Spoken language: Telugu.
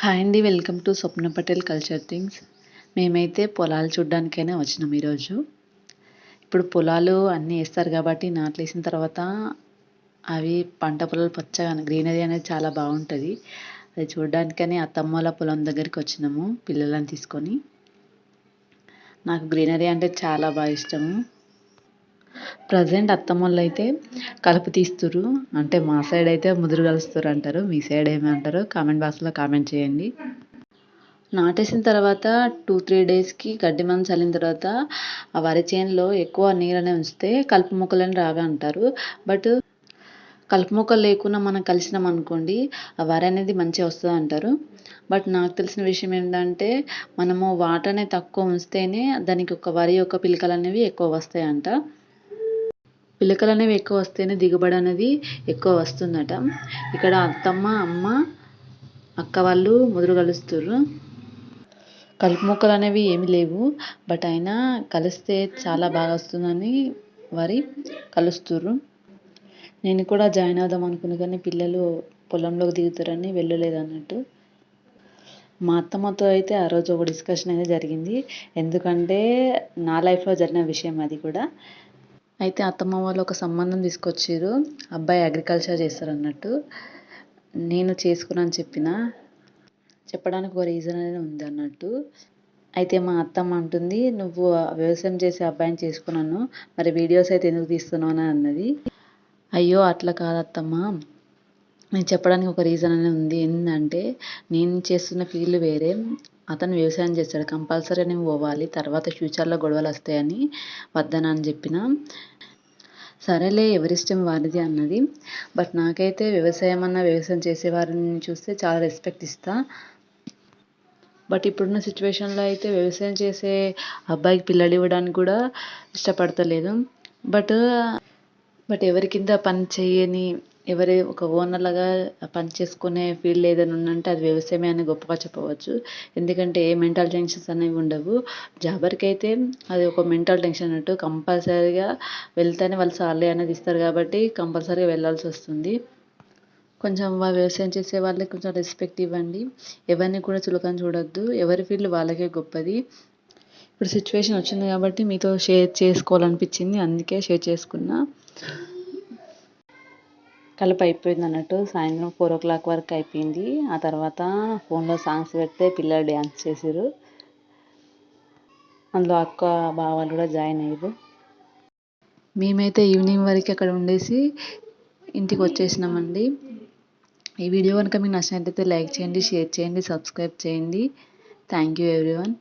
హాయ్ అండి welcome to Swapna Patel culture things. మేమైతే పొలాలు చూడ్డానికైనా వచ్చినాం ఈరోజు. ఇప్పుడు పొలాలు అన్నీ వేస్తారు కాబట్టి నాట్లు వేసిన తర్వాత అవి పంట పొలాలు పచ్చగా గ్రీనరీ అనేది చాలా బాగుంటుంది. అది చూడడానికని అత్తమ్మల పొలం దగ్గరికి వచ్చినాము పిల్లలను తీసుకొని. నాకు గ్రీనరీ అంటే చాలా బాగా ఇష్టము. ప్రజెంట్ అత్తమ్మలు అయితే కలుపు తీస్తురు అంటే మా సైడ్ అయితే ముదురు కలుస్తారు అంటారు. మీ సైడ్ ఏమంటారు కామెంట్ బాక్స్లో కామెంట్ చేయండి. నాటేసిన తర్వాత టూ త్రీ డేస్కి గడ్డి మనం చల్లిన తర్వాత ఆ వరి చేనులో ఎక్కువ నీళ్ళనే ఉంచితే కలుపు మొక్కలని రాగా అంటారు. బట్ కలుపు మొక్కలు లేకుండా మనం కలిసినాం అనుకోండి ఆ వరి అనేది మంచిగా వస్తుంది అంటారు. బట్ నాకు తెలిసిన విషయం ఏంటంటే మనము వాటర్ అనేది తక్కువ ఉంచితేనే దానికి ఒక వరి యొక్క పిలకలు అనేవి ఎక్కువ వస్తాయంట. పిలకలు అనేవి ఎక్కువ వస్తేనే దిగుబడి అనేది ఎక్కువ వస్తుందట. ఇక్కడ అత్తమ్మ అమ్మ అక్క వాళ్ళు ముదురు కలుస్తుర్రు. కలుపు మొక్కలు అనేవి ఏమి లేవు బట్ అయినా కలిస్తే చాలా బాగా వస్తుందని వరి కలుస్తుర్రు. నేను కూడా జాయిన్ అవుదాం అనుకున్నా కానీ పిల్లలు పొలంలోకి దిగుతారని వెళ్ళలేదు అన్నట్టు మా అత్తమ్మతో అయితే ఆ రోజు ఒక డిస్కషన్ అయితే జరిగింది. ఎందుకంటే నా లైఫ్లో జరిగిన విషయం అది కూడా. అయితే అత్తమ్మ వాళ్ళు ఒక సంబంధం తీసుకొచ్చారు అబ్బాయి అగ్రికల్చర్ చేస్తారు అన్నట్టు నేను చేసుకున్నాను చెప్పిన. చెప్పడానికి ఒక రీజన్ అనేది ఉంది అన్నట్టు. అయితే మా అత్తమ్మ అంటుంది నువ్వు వ్యవసాయం చేసే అబ్బాయిని చేసుకున్నాను. మరి వీడియోస్ అయితే ఎందుకు తీస్తున్నావు? అని అన్నది. అయ్యో అట్లా కాదు అత్తమ్మ. నేను చెప్పడానికి ఒక రీజన్ అనేది ఉంది. ఏంటంటే నేను చేస్తున్న ఫీల్డ్ వేరే. అతను వ్యవసాయం చేస్తాడు. కంపల్సరీ నేను పోవాలి. తర్వాత ఫ్యూచర్లో గొడవలు వస్తాయని వద్దనని చెప్పిన. సరేలే ఎవరిష్టం వారిది అన్నది. బట్ నాకైతే వ్యవసాయం అన్న వ్యవసాయం చేసేవారిని చూస్తే చాలా రెస్పెక్ట్ ఇస్తా. బట్ ఇప్పుడున్న సిచ్యువేషన్లో అయితే వ్యవసాయం చేసే అబ్బాయికి పిల్లలు ఇవ్వడానికి కూడా ఇష్టపడతలేదు. బట్ బట్ ఎవరి కింద పని చేయని ఎవరి ఒక ఓనర్లాగా పని చేసుకునే ఫీల్డ్ ఏదైనా ఉందంటే అది వ్యవసాయమే అని గొప్పగా చెప్పవచ్చు. ఎందుకంటే ఏ మెంటల్ టెన్షన్స్ అనేవి ఉండవు. జాబర్కి అయితే అది ఒక మెంటల్ టెన్షన్ అన్నట్టు కంపల్సరీగా వెళ్తేనే వాళ్ళు సాలరీ అనేది ఇస్తారు కాబట్టి కంపల్సరీగా వెళ్ళాల్సి వస్తుంది. కొంచెం వ్యవసాయం చేసే వాళ్ళకి కొంచెం రెస్పెక్ట్ ఇవ్వండి. ఎవరిని కూడా చులకన చూడొద్దు. ఎవరి ఫీల్డ్ వాళ్ళకే గొప్పది. ఇప్పుడు సిచ్యువేషన్ వచ్చింది కాబట్టి మీతో షేర్ చేసుకోవాలనిపించింది. అందుకే షేర్ చేసుకున్నా. కలుపు అయిపోయింది అన్నట్టు. సాయంత్రం ఫోర్ ఓ క్లాక్ వరకు అయిపోయింది. ఆ తర్వాత ఫోన్లో సాంగ్స్ పెడితే పిల్లలు డ్యాన్స్ చేసారు అందులో అక్క బావాలు కూడా జాయిన్ అయ్యారు మేమైతే ఈవినింగ్ వరకు అక్కడ ఉండేసి ఇంటికి వచ్చేసినామండి. ఈ వీడియో కనుక మీకు నచ్చినట్లయితే లైక్ చేయండి షేర్ చేయండి సబ్స్క్రైబ్ చేయండి. Thank you everyone.